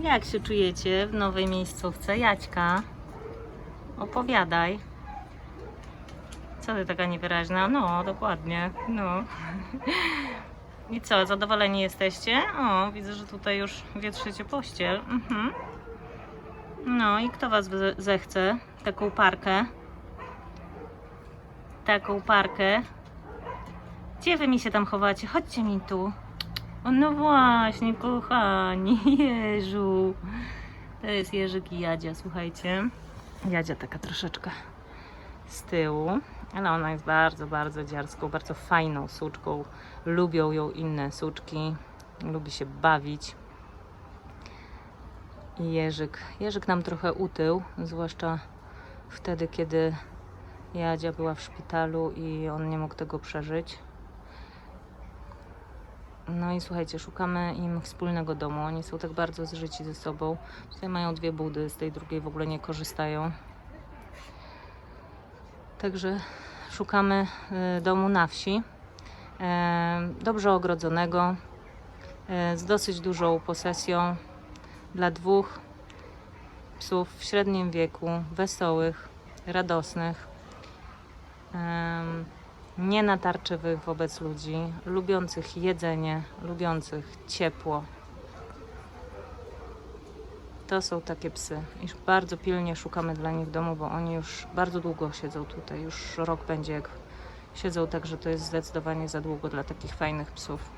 Jak się czujecie w nowej miejscówce? Jaćka, opowiadaj. Co ty taka niewyraźna? No, dokładnie. No. I co, zadowoleni jesteście? O, widzę, że tutaj już wietrzycie pościel. Mhm. No i kto was ze- zechce? Taką parkę? Taką parkę? Gdzie wy mi się tam chowacie? Chodźcie mi tu. O, no właśnie, kochani, Jeżu. To jest Jerzyk i Jadzia, słuchajcie. Jadzia taka troszeczkę z tyłu, ale ona jest bardzo, bardzo dziarską, bardzo fajną suczką. Lubią ją inne suczki, lubi się bawić. I Jerzyk, Jerzyk nam trochę utył, zwłaszcza wtedy, kiedy Jadzia była w szpitalu i on nie mógł tego przeżyć. No i słuchajcie, szukamy im wspólnego domu. Oni są tak bardzo zżyci ze sobą. Tutaj mają dwie budy, z tej drugiej w ogóle nie korzystają. Także szukamy y, domu na wsi, e, dobrze ogrodzonego, e, z dosyć dużą posesją dla dwóch psów w średnim wieku, wesołych, radosnych, nienatarczywych wobec ludzi, lubiących jedzenie, lubiących ciepło. To są takie psy. Iż bardzo pilnie szukamy dla nich domu, bo oni już bardzo długo siedzą tutaj. Już rok będzie jak siedzą, także to jest zdecydowanie za długo dla takich fajnych psów.